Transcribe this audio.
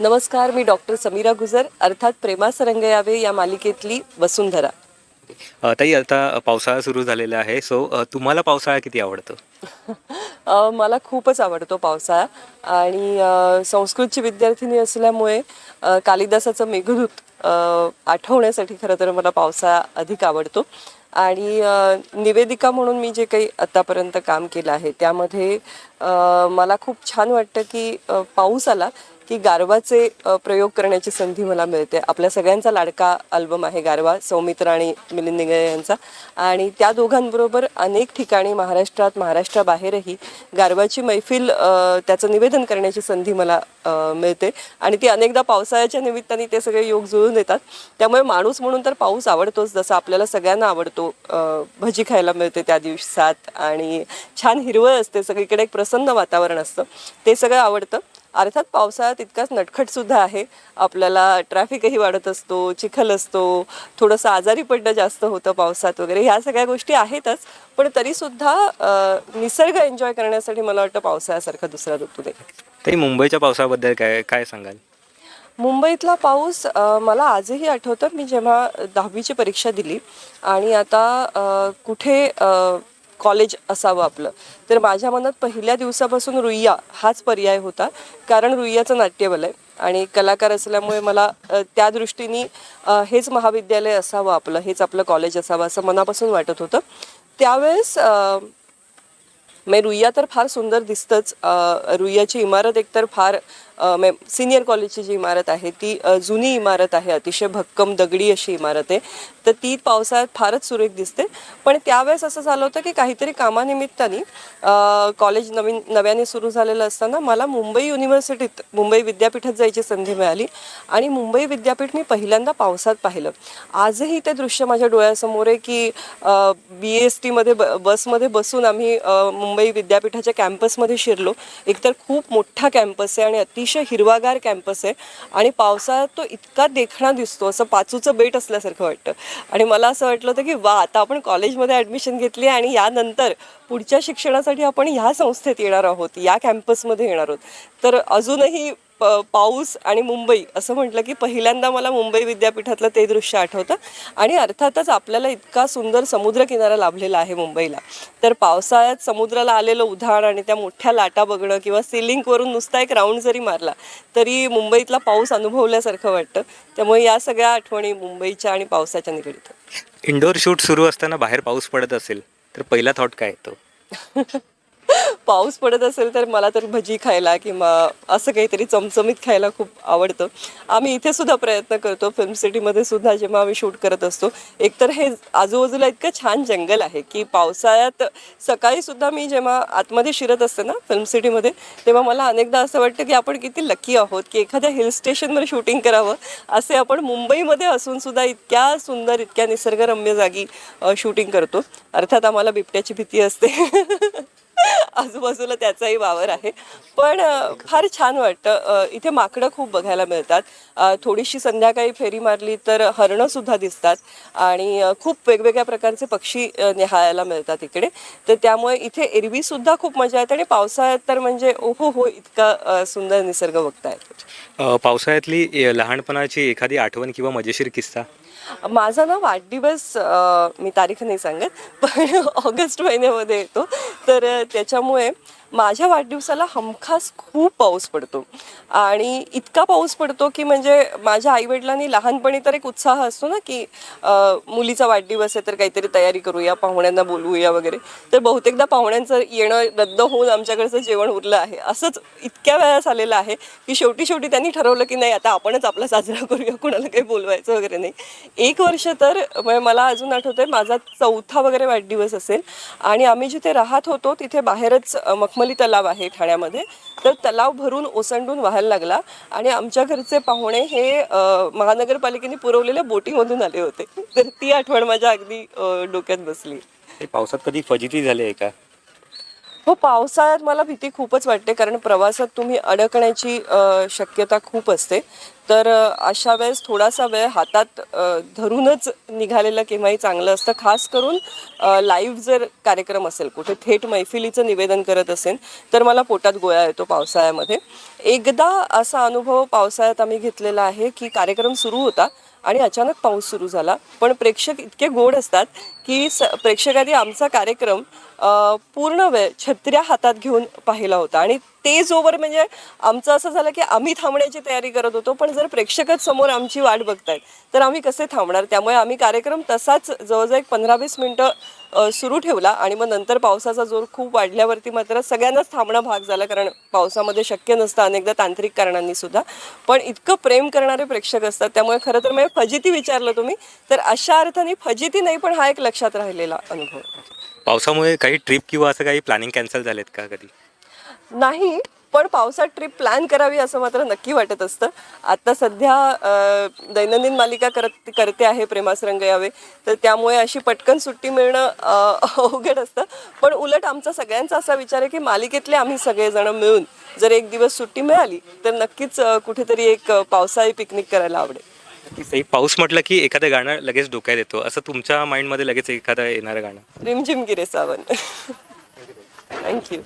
नमस्कार मी डॉक्टर समीरा गुजर अर्थात प्रेमास रंग यावे या मालिकेतली वसुंधरा. ताई आता पावसाळा सुरू झालेला आहे सो तुम्हाला पावसाळा किती आवडतो? मला खूपच आवडतो पावसाळा आणि संस्कृतची विद्यार्थिनी असल्यामुळे कालिदासाचं मेघदूत आठवण्यासाठी खरं तर मला पावसाळा अधिक आवडतो. आणि निवेदिका म्हणून मी जे काही आत्तापर्यंत काम केलं आहे त्यामध्ये मला खूप छान वाटतं की पाऊस आला की गारवाचे प्रयोग करण्याची संधी मला मिळते. आपल्या सगळ्यांचा लाडका अल्बम आहे गारवा सौमित्र आणि मिलिंद निगळे यांचा. आणि त्या दोघांबरोबर अनेक ठिकाणी महाराष्ट्रात महाराष्ट्राबाहेरही गारवाची मैफिल त्याचं निवेदन करण्याची संधी मला मिळते. आणि ती अनेकदा पावसाळ्याच्या निमित्ताने ते सगळे योग जुळून येतात त्यामुळे माणूस म्हणून तर पाऊस आवडतोच जसं आपल्याला सगळ्यांना आवडतो. भजी खायला मिळते त्या दिवसात आणि छान हिरवळ असते सगळीकडे एक प्रसन्न वातावरण असतं. ते सगळं आवडतं. अर्थात पावसाळा तितकाच नटखट सुद्धा आहे. आपल्याला ट्रॅफिकही वाढत असतो चिखल असतो थोडंसं आजारी पडणं जास्त होतं पावसात वगैरे. ह्या सगळ्या गोष्टी आहेतच पण तरीसुद्धा निसर्ग एन्जॉय करण्यासाठी मला वाटतं पावसाळ्यासारखा दुसरा ऋतू नाही. ताई मुंबईच्या पावसाबद्दल काय काय सांगाल? मुंबईतला पाऊस मला आजही आठवतं. मी जेव्हा दहावीची परीक्षा दिली आणि आता कुठे कॉलेज असावं आपलं. तर माझ्या मनात पहिल्या दिवसापासून रुईया हाच पर्याय होता. कारण रुईयाचं नाट्यबल आहे आणि कलाकार असल्यामुळे मला त्या दृष्टीने हेच महाविद्यालय असावं आपलं हेच आपलं कॉलेज असावं असं मनापासून वाटत होतं. त्यावेळेस मे रुईया तर फार सुंदर दिसतंच. रुईयाची इमारत एकतर फार सिनियर कॉलेजची जी इमारत आहे ती जुनी इमारत आहे अतिशय भक्कम दगडी अशी इमारत आहे. तर ती पावसाळ्यात फारच सुरेख दिसते. पण त्यावेळेस असं झालं होतं की काहीतरी कामानिमित्ताने कॉलेज नवीन नव्याने सुरू झालेलं असताना मला मुंबई युनिव्हर्सिटीत मुंबई विद्यापीठात जायची संधी मिळाली. आणि मुंबई विद्यापीठ मी पहिल्यांदा पावसात पाहिलं. आजही ते दृश्य माझ्या डोळ्यासमोर आहे की बी एस टीमध्ये ब बसमध्ये बसून आम्ही मुंबई मुंबई विद्यापीठाच्या कॅम्पसमध्ये शिरलो. एकतर खूप मोठा कॅम्पस आहे आणि अतिशय हिरवागार कॅम्पस आहे. आणि पावसाळ्यात तो इतका देखणा दिसतो असं पाचूचं बेट असल्यासारखं वाटतं. आणि मला असं वाटलं होतं की वा आता आपण कॉलेजमध्ये ॲडमिशन घेतली आणि यानंतर पुढच्या शिक्षणासाठी आपण ह्या संस्थेत येणार आहोत या कॅम्पसमध्ये येणार आहोत. तर अजूनही प पाऊस आणि मुंबई असं म्हटलं की पहिल्यांदा मला मुंबई विद्यापीठातलं ते दृश्य आठवतं. आणि अर्थातच आपल्याला इतका सुंदर समुद्रकिनारा लाभलेला आहे मुंबईला. तर पावसाळ्यात समुद्राला आलेलं उधाण आणि त्या मोठ्या लाटा बघणं किंवा सिलिंगवरून नुसता एक राऊंड जरी मारला तरी मुंबईतला पाऊस अनुभवल्यासारखं वाटतं. त्यामुळे या सगळ्या आठवणी मुंबईच्या आणि पावसाच्या निगडीत. इंडोर शूट सुरू असताना बाहेर पाऊस पडत असेल तर पहिला थॉट काय येतो पाऊस पडत असेल तर मला तर भजी खायला किंवा असं काहीतरी चमचमीत खायला खूप आवडतं. आम्ही इथे सुद्धा प्रयत्न करतो फिल्म सिटीमध्ये सुद्धा जेव्हा आम्ही शूट करत असतो एकतर हे आजूबाजूला इतकं छान जंगल आहे की पावसाळ्यात सकाळी सुद्धा मी जेव्हा आतमध्ये शिरत असते ना फिल्म सिटीमध्ये तेव्हा मला अनेकदा असं वाटतं की आपण किती लकी आहोत की एखाद्या हिल स्टेशनवर शूटिंग करावं असे आपण मुंबईमध्ये असून सुद्धा इतक्या सुंदर इतक्या निसर्गरम्य जागी शूटिंग करतो. अर्थात आम्हाला बिबट्याची भीती असते. आजूबाजूला त्याचाही वावर आहे. पण फार छान वाटतं. इथे माकडं खूप बघायला मिळतात. थोडीशी संध्याकाळी फेरी मारली तर हरणं सुद्धा दिसतात. आणि खूप वेगवेगळ्या प्रकारचे पक्षी अ, निहाळायला मिळतात इकडे. तर त्यामुळे इथे एरवी सुद्धा खूप मजा येते आणि पावसाळ्यात तर म्हणजे ओहो हो इतका सुंदर निसर्ग बघता येतो. पावसाळ्यातली लहानपणाची एखादी आठवण किंवा मजेशीर किस्सा? माझा ना वाढदिवस मी तारीख नाही सांगत पण ऑगस्ट महिन्यामध्ये येतो. तर त्याच्यामुळे माझ्या वाढदिवसाला हमखास खूप पाऊस पडतो. आणि इतका पाऊस पडतो की म्हणजे माझ्या आईवडिलांनी लहानपणी तर एक उत्साह असतो ना की मुलीचा वाढदिवस आहे तर काहीतरी तयारी करूया पाहुण्यांना बोलवूया वगैरे. तर बहुतेकदा पाहुण्यांचं येणं रद्द होऊन आमच्याकडचं जेवण उरलं आहे. असंच इतक्या वेळास आलेलं आहे की शेवटी शेवटी त्यांनी ठरवलं की नाही आता आपणच आपला साजरा करूया कुणाला काही बोलवायचं वगैरे नाही. एक वर्ष तर मला अजून आठवतंय माझा चौथा वगैरे वाढदिवस असेल. आणि आम्ही जिथे राहत होतो तिथे बाहेरच मग मखमली तलाव आहे ठाण्यामध्ये. तर तलाव भरून ओसंडून व्हायला लागला आणि आमच्या घरचे पाहुणे हे महानगरपालिकेने पुरवलेल्या बोटीमधून आले होते. तर ती आठवण माझ्या अगदी डोक्यात बसली. पावसात कधी फजिती झाली आहे का? हो पावसाळ्यात मला भीती खूपच वाटते कारण प्रवासात तुम्ही अडकण्याची शक्यता खूप असते. तर अशा वेळेस थोडासा वेळ हातात धरूनच निघालेलं केव्हाही चांगलं असतं. खास करून लाईव्ह जर कार्यक्रम असेल कुठे थेट मैफिलीचं निवेदन करत असेल तर मला पोटात गोळा येतो पावसाळ्यामध्ये. एकदा असा अनुभव पावसाळ्यात आम्ही घेतलेला आहे की कार्यक्रम सुरू होता आणि अचानक पाऊस सुरू झाला. पण प्रेक्षक इतके गोड असतात की स प्रेक्षकांनी आमचा कार्यक्रम पूर्ण वेळ छत्र्या हातात घेऊन पाहिला होता. आणि ते जोवर म्हणजे आमचं असं झालं की आम्ही थांबण्याची तयारी करत होतो पण जर प्रेक्षकच समोर आमची वाट बघतायत तर आम्ही कसे थांबणार? त्यामुळे आम्ही कार्यक्रम तसाच जवळजवळ एक पंधरा वीस मिनटं सुरू ठेवला आणि मग नंतर पावसाचा जोर खूप वाढल्यावरती मात्र सगळ्यांनाच थांबणं भाग झालं कारण पावसामध्ये शक्य नसतं अनेकदा तांत्रिक कारणांनी सुद्धा. पण इतकं प्रेम करणारे प्रेक्षक असतात त्यामुळे खरं तर म्हणजे फजिती विचारलं तुम्ही तर अशा अर्थाने फजिती नाही पण हा एक लक्षात राहिलेला अनुभव. पावसामुळे काही ट्रिप किंवा असं काही प्लॅनिंग कॅन्सल झालेत का कधी? नाही पण पावसात ट्रिप प्लॅन करावी असं मात्र नक्की वाटत असतं. आता सध्या दैनंदिन मालिका करत करते आहे प्रेमास रंग यावे तर त्यामुळे अशी पटकन सुट्टी मिळणं अवघड असतं. पण उलट आमचा सगळ्यांचा असा विचार आहे की मालिकेतले आम्ही सगळेजण मिळून जर एक दिवस सुट्टी मिळाली तर नक्कीच कुठेतरी एक पावसाळी पिकनिक करायला आवडेल. नक्कीच पाऊस म्हटलं की एखादं गाणं लगेच डोक्यात येतो. असं तुमच्या माइंडमध्ये लगेच एखादं येणारं गाणं. रिमझिम गिरे सावन थँक्यू